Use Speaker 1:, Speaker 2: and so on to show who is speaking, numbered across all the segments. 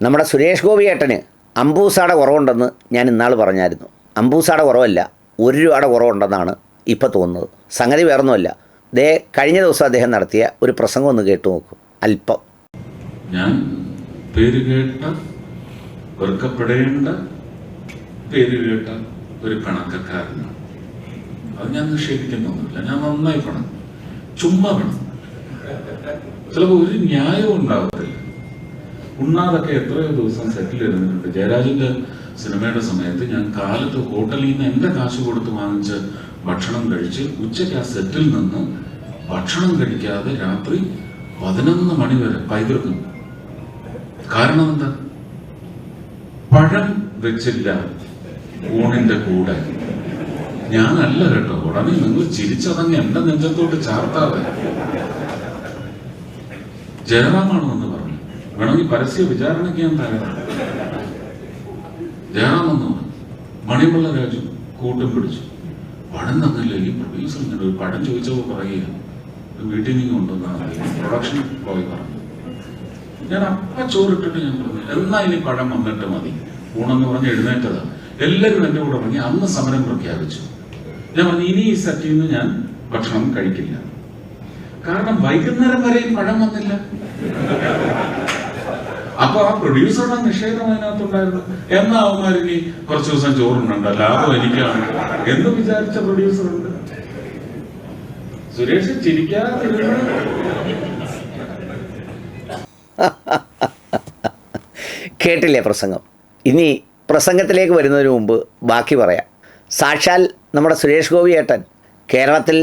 Speaker 1: നമ്മുടെ സുരേഷ് ഗോപി ഏട്ടന് അമ്പൂസാടെ കുറവുണ്ടെന്ന് ഞാൻ ഇന്നാൾ പറഞ്ഞായിരുന്നു. അമ്പൂസാടെ കുറവല്ല ഒരു രൂപയുടെ കുറവുണ്ടെന്നാണ് ഇപ്പോൾ തോന്നുന്നത്. സംഗതി വേറൊന്നുമല്ല. ദേ കഴിഞ്ഞ ദിവസം അദ്ദേഹം നടത്തിയ ഒരു പ്രസംഗം ഒന്ന് കേട്ടു നോക്കൂ. അല്പം.
Speaker 2: ഞാൻ പേര് കേട്ട വെറുക്കപ്പെടേണ്ട പേര് കേട്ട ഒരു പിണക്കക്കാരനാണ്. അത് ഞാൻ നിഷേധിക്കുന്നൊന്നുമില്ല. ഞാൻ നന്നായി പണം. ചുമ്മാ പണം. ചിലപ്പോൾ ഒരു ന്യായവും ഉണ്ടാകത്തില്ല ഉണ്ണാതൊക്കെ എത്രയോ ദിവസം സെറ്റിൽ ഇരുന്നിട്ടുണ്ട് ജയരാജന്റെ സിനിമയുടെ സമയത്ത് ഞാൻ കാലത്ത് ഹോട്ടലിൽ നിന്ന് എന്റെ കാശ് കൊടുത്ത് വാങ്ങിച്ച് ഭക്ഷണം കഴിച്ച് ഉച്ചയ്ക്ക് ആ സെറ്റിൽ നിന്ന് ഭക്ഷണം കഴിക്കാതെ രാത്രി പതിനൊന്ന് മണി വരെ പൈതൃക്കും കാരണം എന്താ? പഴം വെച്ചില്ല ഊണിന്റെ കൂടെ. ഞാനല്ല കേട്ടോ ഉടനെ നിങ്ങൾ ചിരിച്ചതങ്ങ് എന്റെ നെഞ്ചത്തോട്ട് ചാർത്താതെ. ജയറാമാണ് വേണമെങ്കിൽ പരസ്യ വിചാരണയ്ക്ക് ഞാൻ തയ്യാറാണ്. ജയറാം മണിമുള്ള രാജു കൂട്ടും പിടിച്ചു. പടം തന്നില്ല ഈ പ്രൊഡ്യൂസർ ഇങ്ങനെ ഒരു പടം ചോദിച്ചപ്പോൾ പറയുക ഒരു മീറ്റിംഗ് കൊണ്ടുവന്നാൽ പ്രൊഡക്ഷൻ പോയി പറഞ്ഞു. ഞാൻ അപ്പ ചോറിട്ടിട്ട് ഞാൻ പറഞ്ഞു എന്നാ ഇനി പഴം വന്നിട്ട് മതി. ഊണെന്ന് പറഞ്ഞ് എഴുന്നേറ്റതാ. എല്ലാവരും എന്റെ കൂടെ പറഞ്ഞു അന്ന് സമരം പ്രഖ്യാപിച്ചു. ഞാൻ പറഞ്ഞു ഇനി ഈ സെറ്റിൽ നിന്ന് ഞാൻ ഭക്ഷണം കഴിക്കില്ല. കാരണം വൈകുന്നേരം വരെ പഴം വന്നില്ല. അപ്പൊ ആ പ്രൊഡ്യൂസറുടെ നിഷേധം അതിനകത്തുണ്ടായിരുന്നു. എന്നാ അവന്മാർ ഇനി കുറച്ചു ദിവസം ചോറുണ്ടോ ലാഭം എനിക്കാണ്. എന്ന് വിചാരിച്ച പ്രൊഡ്യൂസർ ഉണ്ട്. സുരേഷ് ചിരിക്കാതിരുന്ന.
Speaker 1: കേട്ടില്ലേ പ്രസംഗം? ഇനി പ്രസംഗത്തിലേക്ക് വരുന്നതിന് മുമ്പ് ബാക്കി പറയാം. സാക്ഷാൽ നമ്മുടെ സുരേഷ് ഗോപി ഏട്ടൻ കേരളത്തിൽ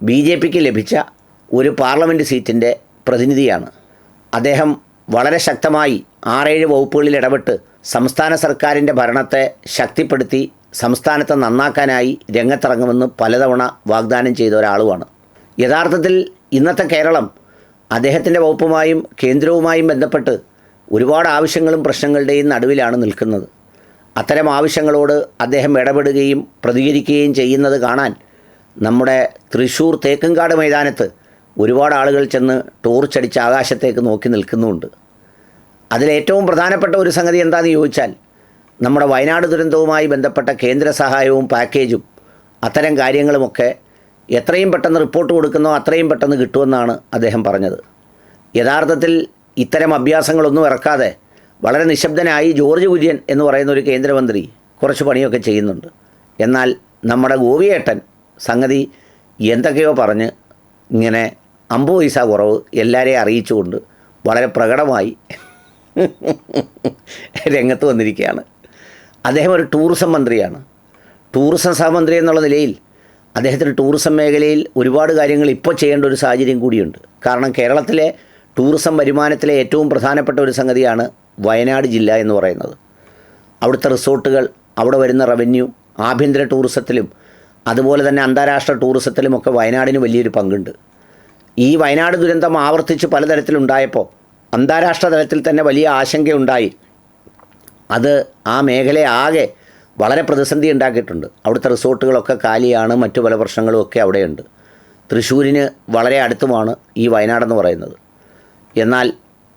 Speaker 1: ബി ജെ പിക്ക് ലഭിച്ച ഒരു പാർലമെന്റ് സീറ്റിന്റെ പ്രതിനിധിയാണ്. അദ്ദേഹം വളരെ ശക്തമായി ആറേഴ് വകുപ്പുകളിൽ ഇടപെട്ട് സംസ്ഥാന സർക്കാരിന്റെ ഭരണത്തെ ശക്തിപ്പെടുത്തി സംസ്ഥാനത്തെ നന്നാക്കാനായി രംഗത്തിറങ്ങുമെന്ന് പലതവണ വാഗ്ദാനം ചെയ്ത ഒരാളുമാണ്. യഥാർത്ഥത്തിൽ ഇന്നത്തെ കേരളം അദ്ദേഹത്തിന്റെ വകുപ്പുമായും കേന്ദ്രവുമായും ബന്ധപ്പെട്ട് ഒരുപാട് ആവശ്യങ്ങളും പ്രശ്നങ്ങളുടെയും നടുവിലാണ് നിൽക്കുന്നത്. അത്തരം ആവശ്യങ്ങളോട് അദ്ദേഹം ഇടപെടുകയും പ്രതികരിക്കുകയും ചെയ്യുന്നത് കാണാൻ നമ്മുടെ തൃശ്ശൂർ തേക്കങ്കാട് മൈതാനത്ത് ഒരുപാട് ആളുകൾ ചെന്ന് ടോർച്ചടിച്ച് ആകാശത്തേക്ക് നോക്കി നിൽക്കുന്നുമുണ്ട്. അതിലേറ്റവും പ്രധാനപ്പെട്ട ഒരു സംഗതി എന്താണെന്ന് ചോദിച്ചാൽ നമ്മുടെ വയനാട് ദുരന്തവുമായി ബന്ധപ്പെട്ട കേന്ദ്ര സഹായവും പാക്കേജും അത്തരം കാര്യങ്ങളുമൊക്കെ എത്രയും പെട്ടെന്ന് റിപ്പോർട്ട് കൊടുക്കുന്നോ അത്രയും പെട്ടെന്ന് കിട്ടുമെന്നാണ് അദ്ദേഹം പറഞ്ഞത്. യഥാർത്ഥത്തിൽ ഇത്തരം അഭ്യാസങ്ങളൊന്നും ഇറക്കാതെ വളരെ നിശബ്ദനായി ജോർജ് കുര്യൻ എന്ന് പറയുന്ന ഒരു കേന്ദ്രമന്ത്രി കുറച്ച് പണിയൊക്കെ ചെയ്യുന്നുണ്ട്. എന്നാൽ നമ്മുടെ ഗോവിയേട്ടൻ സംഗതി എന്തൊക്കെയോ പറഞ്ഞ് ഇങ്ങനെ അമ്പത് പൈസ കുറവ് എല്ലാവരെയും അറിയിച്ചുകൊണ്ട് വളരെ പ്രകടമായി രംഗത്ത് വന്നിരിക്കുകയാണ്. അദ്ദേഹം ഒരു ടൂറിസം മന്ത്രിയാണ്. ടൂറിസം സഹമന്ത്രി എന്നുള്ള നിലയിൽ അദ്ദേഹത്തിന് ടൂറിസം മേഖലയിൽ ഒരുപാട് കാര്യങ്ങൾ ഇപ്പോൾ ചെയ്യേണ്ട ഒരു സാഹചര്യം കൂടിയുണ്ട്. കാരണം കേരളത്തിലെ ടൂറിസം വരുമാനത്തിലെ ഏറ്റവും പ്രധാനപ്പെട്ട ഒരു സംഗതിയാണ് വയനാട് ജില്ല എന്ന് പറയുന്നത്. അവിടുത്തെ റിസോർട്ടുകൾ അവിടെ വരുന്ന റവന്യൂ ആഭ്യന്തര ടൂറിസത്തിലും അതുപോലെ തന്നെ അന്താരാഷ്ട്ര ടൂറിസത്തിലുമൊക്കെ വയനാടിന് വലിയൊരു പങ്കുണ്ട്. ഈ വയനാട് ദുരന്തം ആവർത്തിച്ച് പലതരത്തിലുണ്ടായപ്പോൾ അന്താരാഷ്ട്ര തലത്തിൽ തന്നെ വലിയ ആശങ്കയുണ്ടായി. അത് ആ മേഖലയെ ആകെ വളരെ പ്രതിസന്ധി ഉണ്ടാക്കിയിട്ടുണ്ട്. അവിടുത്തെ റിസോർട്ടുകളൊക്കെ കാലിയാണ് മറ്റു പല പ്രശ്നങ്ങളും ഒക്കെ അവിടെയുണ്ട്. തൃശ്ശൂരിന് വളരെ അടുത്തുമാണ് ഈ വയനാടെന്ന് പറയുന്നത്. എന്നാൽ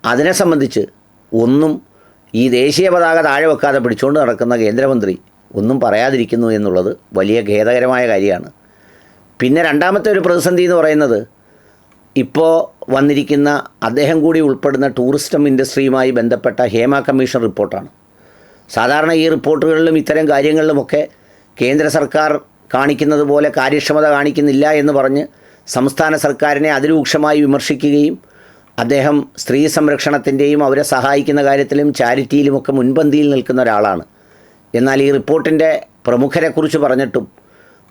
Speaker 1: അതിനെ സംബന്ധിച്ച് ഒന്നും ഈ ദേശീയ പതാക താഴെ വെക്കാതെ പിടിച്ചുകൊണ്ട് നടക്കുന്ന കേന്ദ്രമന്ത്രി ഒന്നും പറയാതിരിക്കുന്നു എന്നുള്ളത് വലിയ ഖേദകരമായ കാര്യമാണ്. പിന്നെ രണ്ടാമത്തെ ഒരു പ്രതിസന്ധി എന്ന് പറയുന്നത് ഇപ്പോൾ വന്നിരിക്കുന്ന അദ്ദേഹം കൂടി ഉൾപ്പെടുന്ന ടൂറിസം ഇൻഡസ്ട്രിയുമായി ബന്ധപ്പെട്ട ഹേമ കമ്മീഷൻ റിപ്പോർട്ടാണ്. സാധാരണ ഈ റിപ്പോർട്ടുകളിലും ഇത്തരം കാര്യങ്ങളിലുമൊക്കെ കേന്ദ്ര സർക്കാർ കാണിക്കുന്നത് പോലെ കാര്യക്ഷമത കാണിക്കുന്നില്ല എന്ന് പറഞ്ഞ് സംസ്ഥാന സർക്കാരിനെ അതിരൂക്ഷമായി വിമർശിക്കുകയും അദ്ദേഹം സ്ത്രീ സംരക്ഷണത്തിന്റെയും അവരെ സഹായിക്കുന്ന കാര്യത്തിലും ചാരിറ്റിയിലുമൊക്കെ മുൻപന്തിയിൽ നിൽക്കുന്ന ഒരാളാണ്. എന്നാൽ ഈ റിപ്പോർട്ടിന്റെ പ്രമുഖരെക്കുറിച്ച് പറഞ്ഞിട്ടും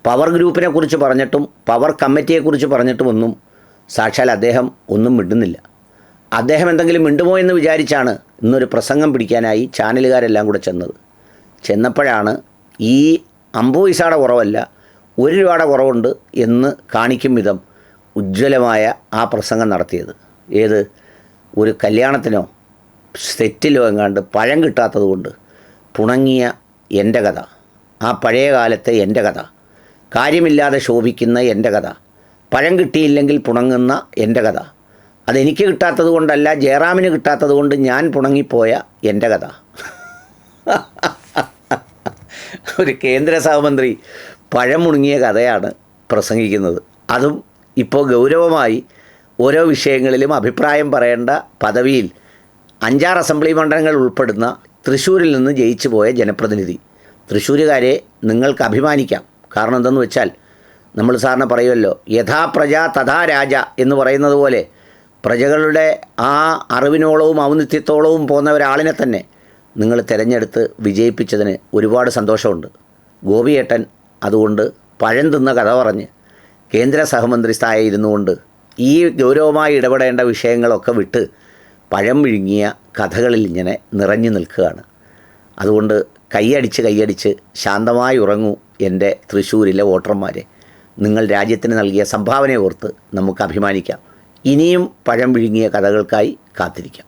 Speaker 1: പവർ ഗ്രൂപ്പിനെക്കുറിച്ച് പറഞ്ഞിട്ടും പവർ കമ്മിറ്റിയെക്കുറിച്ച് പറഞ്ഞിട്ടും ഒന്നും സാക്ഷാൽ അദ്ദേഹം ഒന്നും മിണ്ടുന്നില്ല. അദ്ദേഹം എന്തെങ്കിലും മിണ്ടുമോ എന്ന് വിചാരിച്ചാണ് ഇന്നൊരു പ്രസംഗം പിടിക്കാനായി ചാനലുകാരെല്ലാം കൂടെ ചെന്നത്. ചെന്നപ്പോഴാണ് ഈ അമ്പത് പൈസയുടെ കുറവല്ല ഒരു രൂപയുടെ കുറവുണ്ട് എന്ന് കാണിക്കും വിധം ഉജ്ജ്വലമായ ആ പ്രസംഗം നടത്തിയത്. ഏത്? ഒരു കല്യാണത്തിനോ സെറ്റിലോ എങ്ങാണ്ട് പഴം കിട്ടാത്തത് കൊണ്ട് പുണങ്ങിയ എന്റെ കഥ. ആ പഴയ കാലത്തെ എന്റെ കഥ. കാര്യമില്ലാതെ ശോഭിക്കുന്ന എന്റെ കഥ. പഴം കിട്ടിയില്ലെങ്കിൽ പുണങ്ങുന്ന എന്റെ കഥ. അതെനിക്ക് കിട്ടാത്തത് കൊണ്ടല്ല ജയറാമിന് കിട്ടാത്തത് കൊണ്ട് ഞാൻ പുണങ്ങിപ്പോയ എന്റെ കഥ. ഒരു കേന്ദ്ര സഹമന്ത്രി പഴം മുണങ്ങിയ കഥയാണ് പ്രസംഗിക്കുന്നത്. അതും ഇപ്പോൾ ഗൗരവമായി ഓരോ വിഷയങ്ങളിലും അഭിപ്രായം പറയേണ്ട പദവിയിൽ അഞ്ചാറ് അസംബ്ലി മണ്ഡലങ്ങൾ ഉൾപ്പെടുന്ന തൃശ്ശൂരിൽ നിന്ന് ജയിച്ചു പോയ ജനപ്രതിനിധി. തൃശ്ശൂരുകാരെ നിങ്ങൾക്ക് അഭിമാനിക്കാം. കാരണം എന്തെന്ന് വെച്ചാൽ നമ്മൾ സാറിന് പറയുമല്ലോ യഥാ പ്രജ തഥാ രാജ എന്ന് പറയുന്നത് പോലെ പ്രജകളുടെ ആ അറിവിനോളവും ഔന്നിത്യത്തോളവും പോകുന്ന ഒരാളിനെ തന്നെ നിങ്ങൾ തിരഞ്ഞെടുത്ത് വിജയിപ്പിച്ചതിന് ഒരുപാട് സന്തോഷമുണ്ട്. ഗോപിയേട്ടൻ അതുകൊണ്ട് പഴം തിന്ന കഥ പറഞ്ഞ് കേന്ദ്ര സഹമന്ത്രി സ്ഥായി ഇരുന്നുകൊണ്ട് ഈ ഗൗരവമായി ഇടപെടേണ്ട വിഷയങ്ങളൊക്കെ വിട്ട് പഴം വിഴുങ്ങിയ കഥകളിൽ ഇങ്ങനെ നിറഞ്ഞു നിൽക്കുകയാണ്. അതുകൊണ്ട് കൈയടിച്ച് കൈയടിച്ച് ശാന്തമായി ഉറങ്ങൂ എന്റെ തൃശ്ശൂരിലെ വോട്ടർമാരെ. നിങ്ങൾ രാജ്യത്തിന് നൽകിയ സംഭാവനയെ ഓർത്ത് നമുക്ക് അഭിമാനിക്കാം. ഇനിയും പഴം വിഴുങ്ങിയ കഥകൾക്കായി കാത്തിരിക്കാം.